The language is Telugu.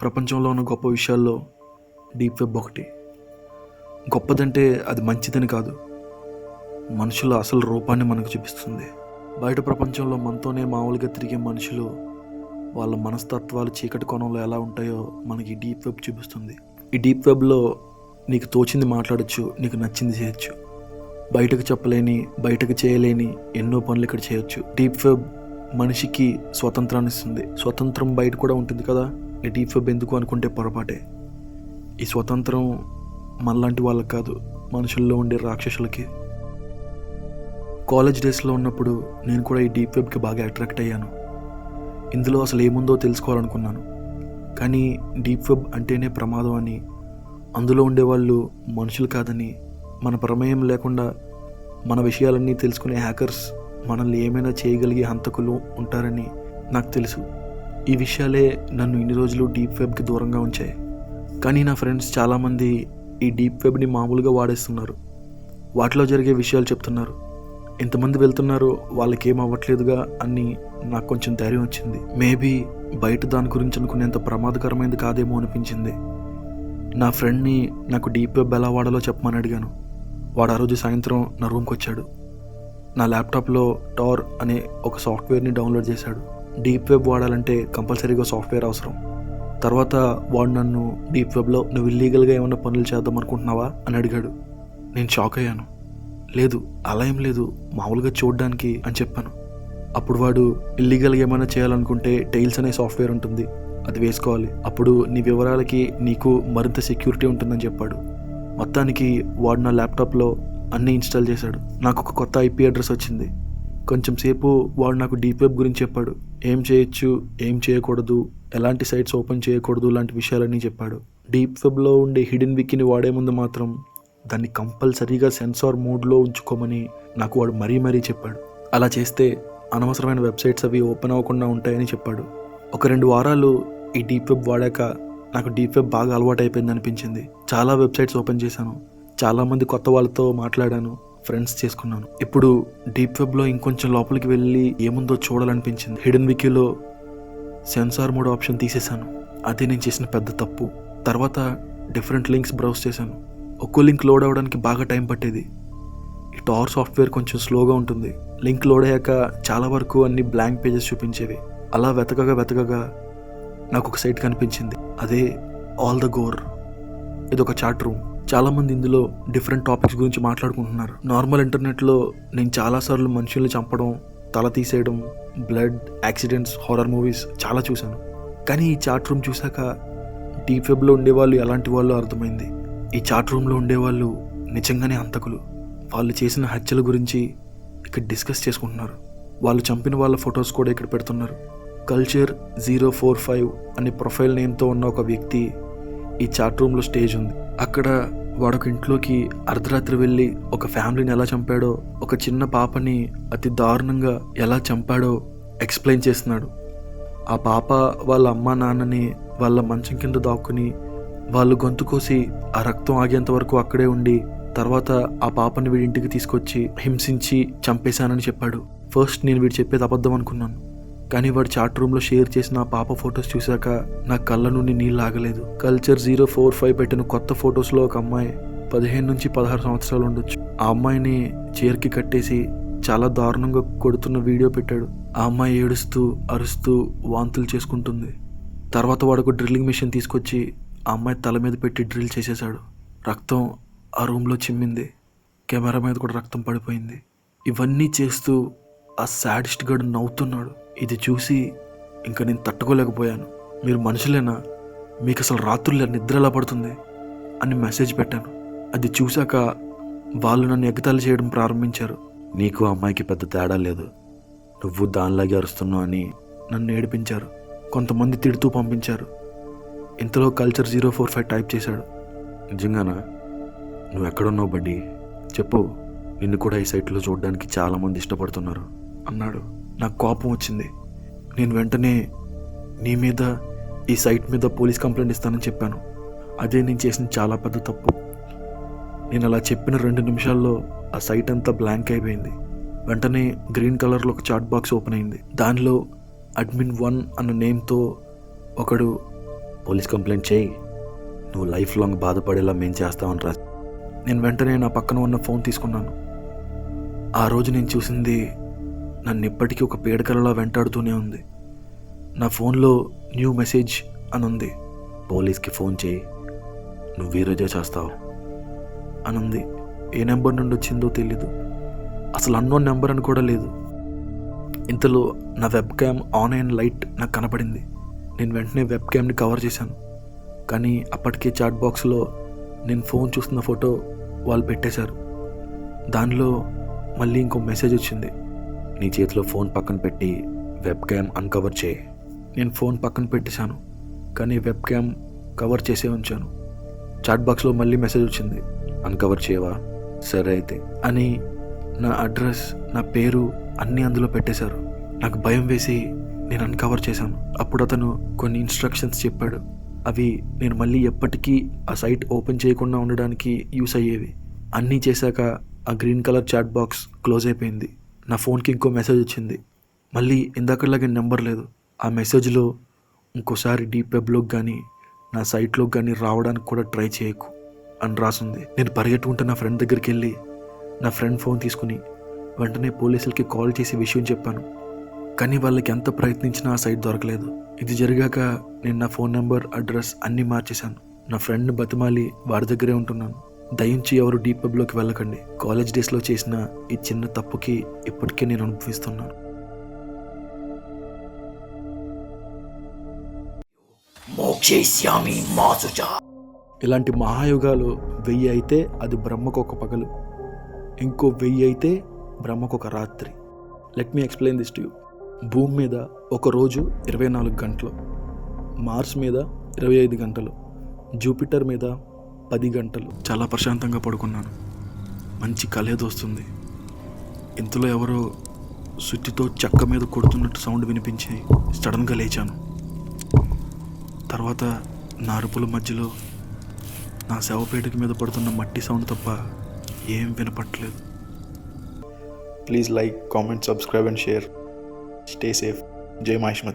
ప్రపంచంలో ఉన్న గొప్ప విషయాల్లో డీప్ వెబ్ ఒకటి. గొప్పదంటే అది మంచిదని కాదు. మనుషుల అసలు రూపాన్ని మనకు చూపిస్తుంది. బయట ప్రపంచంలో మనతోనే మామూలుగా తిరిగే మనుషులు వాళ్ళ మనస్తత్వాలు చీకటి కోణంలో ఎలా ఉంటాయో మనకి డీప్ వెబ్ చూపిస్తుంది. ఈ డీప్ వెబ్లో నీకు తోచింది మాట్లాడచ్చు నీకు నచ్చింది చేయొచ్చు. బయటకు చెప్పలేని బయటకు చేయలేని ఎన్నో పనులు ఇక్కడ చేయొచ్చు. డీప్ వెబ్ మనిషికి స్వతంత్రాన్ని ఇస్తుంది. స్వతంత్రం బయట కూడా ఉంటుంది కదా? ఈ డీప్ వెబ్ ఎందుకు అనుకుంటే పొరపాటే. ఈ స్వతంత్రం మనలాంటి వాళ్ళకి కాదు మనుషుల్లో ఉండే రాక్షసులకి. కాలేజ్ డేస్లో ఉన్నప్పుడు నేను కూడా ఈ డీప్ వెబ్కి బాగా అట్రాక్ట్ అయ్యాను. ఇందులో అసలు ఏముందో తెలుసుకోవాలనుకున్నాను. కానీ డీప్ వెబ్ అంటేనే ప్రమాదం అని అందులో ఉండేవాళ్ళు మనుషులు కాదని మన ప్రమేయం లేకుండా మన విషయాలన్నీ తెలుసుకునే హ్యాకర్స్ మనల్ని ఏమైనా చేయగలిగే హంతకులు ఉంటారని నాకు తెలుసు. ఈ విషయాలే నన్ను ఇన్ని రోజులు డీప్ వెబ్కి దూరంగా ఉంచాయి. కానీ నా ఫ్రెండ్స్ చాలామంది ఈ డీప్ వెబ్ని మామూలుగా వాడేస్తున్నారు. వాటిలో జరిగే విషయాలు చెప్తున్నారు. ఎంతమంది వెళ్తున్నారు వాళ్ళకేం అవ్వట్లేదుగా అని నాకు కొంచెం ధైర్యం వచ్చింది. మేబీ బయట దాని గురించి అనుకునేంత ప్రమాదకరమైనది కాదేమో అనిపించింది. నా ఫ్రెండ్ని నాకు డీప్ వెబ్ ఎలా వాడాలో చెప్పమని అడిగాను. వాడు ఆ రోజు సాయంత్రం నా రూమ్కి వచ్చాడు. నా ల్యాప్టాప్లో టార్ అనే ఒక సాఫ్ట్వేర్ని డౌన్లోడ్ చేశాడు. డీప్ వెబ్ వాడాలంటే కంపల్సరీగా సాఫ్ట్వేర్ అవసరం. తర్వాత వాడు నన్ను డీప్ వెబ్లో నువ్వు ఇల్లీగల్గా ఏమైనా పనులు చేద్దాం అనుకుంటున్నావా? అని అడిగాడు. నేను షాక్ అయ్యాను. లేదు అలా ఏం లేదు. మామూలుగా చూడడానికి అని చెప్పాను. అప్పుడు వాడు ఇల్లీగల్గా ఏమైనా చేయాలనుకుంటే టైల్స్ అనే సాఫ్ట్వేర్ ఉంటుంది. అది వేసుకోవాలి. అప్పుడు నీ వివరాలకి నీకు మరింత సెక్యూరిటీ ఉంటుందని చెప్పాడు. మొత్తానికి వాడు నా ల్యాప్టాప్లో అన్నీ ఇన్స్టాల్ చేశాడు. నాకు ఒక కొత్త ఐపీ అడ్రస్ వచ్చింది. కొంచెం సేపు వాడు నాకు డీప్ వెబ్ గురించి చెప్పాడు. ఏం చేయొచ్చు ఏం చేయకూడదు ఎలాంటి సైట్స్ ఓపెన్ చేయకూడదు లాంటి విషయాలన్నీ చెప్పాడు. డీప్ వెబ్లో ఉండే హిడెన్ వికీని వాడే ముందు మాత్రం దాన్ని కంపల్సరీగా సెన్సార్ మోడ్లో ఉంచుకోమని నాకు వాడు మరీ మరీ చెప్పాడు. అలా చేస్తే అనవసరమైన వెబ్సైట్స్ అవి ఓపెన్ అవ్వకుండా ఉంటాయని చెప్పాడు. ఒక రెండు వారాలు ఈ డీప్ వెబ్ వాడాక నాకు డీప్ వెబ్ బాగా అలవాటు అయిపోయింది అనిపించింది. చాలా వెబ్సైట్స్ ఓపెన్ చేశాను. చాలామంది కొత్త వాళ్ళతో మాట్లాడాను ఫ్రెండ్స్ చేసుకున్నాను. ఇప్పుడు డీప్ వెబ్లో ఇంకొంచెం లోపలికి వెళ్ళి ఏముందో చూడాలనిపించింది. హిడెన్ వికీలో సెన్సార్ మోడ్ ఆప్షన్ తీసేశాను. అదే నేను చేసిన పెద్ద తప్పు. తర్వాత డిఫరెంట్ లింక్స్ బ్రౌజ్ చేశాను. ఒక్కో లింక్ లోడ్ అవ్వడానికి బాగా టైం పట్టేది. ఈ టార్ సాఫ్ట్వేర్ కొంచెం స్లోగా ఉంటుంది. లింక్ లోడ్ అయ్యాక చాలా వరకు అన్ని బ్లాంక్ పేజెస్ చూపించేవి. అలా వెతకగా వెతకగా నాకు ఒక సైట్ కనిపించింది. అదే ఆల్ ద గోర్. ఇది ఒక చాట్ రూమ్. చాలామంది ఇందులో డిఫరెంట్ టాపిక్స్ గురించి మాట్లాడుకుంటున్నారు. నార్మల్ ఇంటర్నెట్లో నేను చాలాసార్లు మనుషుల్ని చంపడం తల తీసేయడం బ్లడ్ యాక్సిడెంట్స్ హారర్ మూవీస్ చాలా చూశాను. కానీ ఈ చాట్ రూమ్ చూశాక డీప్ వెబ్లో ఉండేవాళ్ళు ఎలాంటి వాళ్ళు అర్థమైంది. ఈ చాట్ రూమ్లో ఉండేవాళ్ళు నిజంగానే హంతకులు. వాళ్ళు చేసిన హత్యల గురించి ఇక్కడ డిస్కస్ చేసుకుంటున్నారు. వాళ్ళు చంపిన వాళ్ళ ఫొటోస్ కూడా ఇక్కడ పెడుతున్నారు. కల్చర్ జీరో ఫోర్ ఫైవ్ అనే ప్రొఫైల్ నేమ్తో ఉన్న ఒక వ్యక్తి ఈ చాట్ రూమ్లో స్టేజ్ ఉంది. అక్కడ వాడొక ఇంట్లోకి అర్ధరాత్రి వెళ్ళి ఒక ఫ్యామిలీని ఎలా చంపాడో ఒక చిన్న పాపని అతి దారుణంగా ఎలా చంపాడో ఎక్స్ప్లెయిన్ చేస్తున్నాడు. ఆ పాప వాళ్ళ అమ్మ నాన్నని వాళ్ళ మంచం కింద దాక్కుని వాళ్ళు గొంతు కోసి ఆ రక్తం ఆగేంత వరకు అక్కడే ఉండి తర్వాత ఆ పాపని వీడి ఇంటికి తీసుకొచ్చి హింసించి చంపేశానని చెప్పాడు. ఫస్ట్ నేను వీడు చెప్పేది అబద్ధం అనుకున్నాను. కానీ వాడు చాట్ రూమ్లో షేర్ చేసిన ఆ పాప ఫొటోస్ చూశాక నా కళ్ళ నుండి నీళ్ళు ఆగలేదు. కల్చర్ జీరో ఫోర్ ఫైవ్ పెట్టిన కొత్త ఫొటోస్లో ఒక అమ్మాయి పదిహేను నుంచి పదహారు సంవత్సరాలు ఉండొచ్చు. ఆ అమ్మాయిని చీరకి కట్టేసి చాలా దారుణంగా కొడుతున్న వీడియో పెట్టాడు. ఆ అమ్మాయి ఏడుస్తూ అరుస్తూ వాంతులు చేసుకుంటుంది. తర్వాత వాడు ఒక డ్రిల్లింగ్ మిషన్ తీసుకొచ్చి ఆ అమ్మాయి తల మీద పెట్టి డ్రిల్ చేసేశాడు. రక్తం ఆ రూమ్లో చిమ్మింది. కెమెరా మీద కూడా రక్తం పడిపోయింది. ఇవన్నీ చేస్తూ ఆ సాడిస్ట్ గడు నవ్వుతున్నాడు. ఇది చూసి ఇంకా నేను తట్టుకోలేకపోయాను. మీరు మనుషులేనా? మీకు అసలు రాత్రులు నిద్ర ఎలా పడుతుంది? అని మెసేజ్ పెట్టాను. అది చూశాక వాళ్ళు నన్ను ఎగతాళి చేయడం ప్రారంభించారు. నీకు ఆ అమ్మాయికి పెద్ద తేడా లేదు. నువ్వు దానిలాగే అరుస్తున్నావు అని నన్ను ఏడిపించారు. కొంతమంది తిడుతూ పంపించారు. ఇంతలో culture zero four five type చేశాడు. నిజంగానా? నువ్వు ఎక్కడున్నావు బడ్డీ? చెప్పు. నిన్ను కూడా ఈ సైట్లో చూడడానికి చాలామంది ఇష్టపడుతున్నారు. అన్నాడు. నాకు కోపం వచ్చింది. నేను వెంటనే నీ మీద ఈ సైట్ మీద పోలీస్ కంప్లైంట్ ఇస్తానని చెప్పాను. అదే నేను చేసిన చాలా పెద్ద తప్పు. నేను అలా చెప్పిన రెండు నిమిషాల్లో ఆ సైట్ అంతా బ్లాంక్ అయిపోయింది. వెంటనే గ్రీన్ కలర్లో ఒక చాట్ బాక్స్ ఓపెన్ అయింది. దానిలో అడ్మిన్ వన్ అన్న నేమ్తో ఒకడు పోలీస్ కంప్లైంట్ చేయి. నువ్వు లైఫ్ లాంగ్ బాధపడేలా మేము చేస్తామని రా నేను వెంటనే నా పక్కన ఉన్న ఫోన్ తీసుకున్నాను. ఆ రోజు నేను చూసింది నన్ను ఇప్పటికీ ఒక పీడకలలా వెంటాడుతూనే ఉంది. నా ఫోన్లో న్యూ మెసేజ్ అని ఉంది పోలీస్కి ఫోన్ చేయి. నువ్వు ఈరోజే చేస్తావు అని ఉంది ఏ నెంబర్ నుండి వచ్చిందో తెలీదు. అసలు అన్నోన్ నెంబర్ అని కూడా లేదు. ఇంతలో నా వెబ్ క్యామ్ ఆన్ అయిన లైట్ నాకు కనపడింది. నేను వెంటనే వెబ్ క్యామ్ని కవర్ చేశాను. కానీ అప్పటికే చాట్ బాక్స్లో నేను ఫోన్ చూస్తున్న ఫోటో వాళ్ళు పెట్టేశారు. దానిలో మళ్ళీ ఇంకో మెసేజ్ వచ్చింది. నీ చేతిలో ఫోన్ పక్కన పెట్టి వెబ్ క్యామ్ అన్కవర్ చేయి. నేను ఫోన్ పక్కన పెట్టేశాను కానీ వెబ్ క్యామ్ కవర్ చేసే ఉంచాను. చాట్ బాక్స్లో మళ్ళీ మెసేజ్ వచ్చింది అన్కవర్ చేయవా? సరే అయితే. అని నా అడ్రస్ నా పేరు అన్నీ అందులో పెట్టేశారు. నాకు భయం వేసి నేను అన్కవర్ చేశాను. అప్పుడు అతను కొన్ని ఇన్స్ట్రక్షన్స్ చెప్పాడు. అవి నేను మళ్ళీ ఎప్పటికీ ఆ సైట్ ఓపెన్ చేయకుండా ఉండడానికి యూస్ అయ్యేవి. అన్నీ చేశాక ఆ green colour chat box close అయిపోయింది. నా ఫోన్కి ఇంకో మెసేజ్ వచ్చింది. మళ్ళీ ఇందాకలాగే నెంబర్ లేదు. ఆ మెసేజ్లో ఇంకోసారి డీప్ వెబ్లోకి కానీ నా సైట్లోకి కానీ రావడానికి కూడా ట్రై చేయకు అని రాసింది. నేను పరిగెట్టుకుంటే నా ఫ్రెండ్ దగ్గరికి వెళ్ళి నా ఫ్రెండ్ ఫోన్ తీసుకుని వెంటనే పోలీసులకి కాల్ చేసి విషయం చెప్పాను. కానీ వాళ్ళకి ఎంత ప్రయత్నించినా ఆ సైట్ దొరకలేదు. ఇది జరిగాక నేను నా ఫోన్ నెంబర్ అడ్రస్ అన్నీ మార్చేశాను. నా ఫ్రెండ్ని బతిమాలి వాడి దగ్గరే ఉంటున్నాను. దయించి ఎవరు డీప్ వెబ్లోకి వెళ్ళకండి. కాలేజ్ డేస్లో చేసిన ఈ చిన్న తప్పుకి ఇప్పటికే నేను అనుభవిస్తున్నాను. మోక్షయిష్యామి మాసుచ. ఇలాంటి మహాయుగాలు వెయ్యి అయితే అది బ్రహ్మకు ఒక పగలు. ఇంకో వెయ్యి అయితే బ్రహ్మకు ఒక రాత్రి. Let me explain this to you భూమి మీద ఒక రోజు ఇరవై నాలుగు గంటలు. మార్స్ మీద ఇరవై ఐదు గంటలు. జూపిటర్ మీద పది గంటలు. చాలా ప్రశాంతంగా పడుకున్నాను. మంచి కలేది వస్తుంది. ఇంతలో ఎవరో సుత్తితో చెక్క మీద కొడుతున్నట్టు సౌండ్ వినిపించి సడన్గా లేచాను. తర్వాత నా అరుపుల మధ్యలో నా శవపేటకి మీద పడుతున్న మట్టి సౌండ్ తప్ప ఏం వినపట్లేదు please like comment subscribe and share. Stay safe. జై మహేష్మతి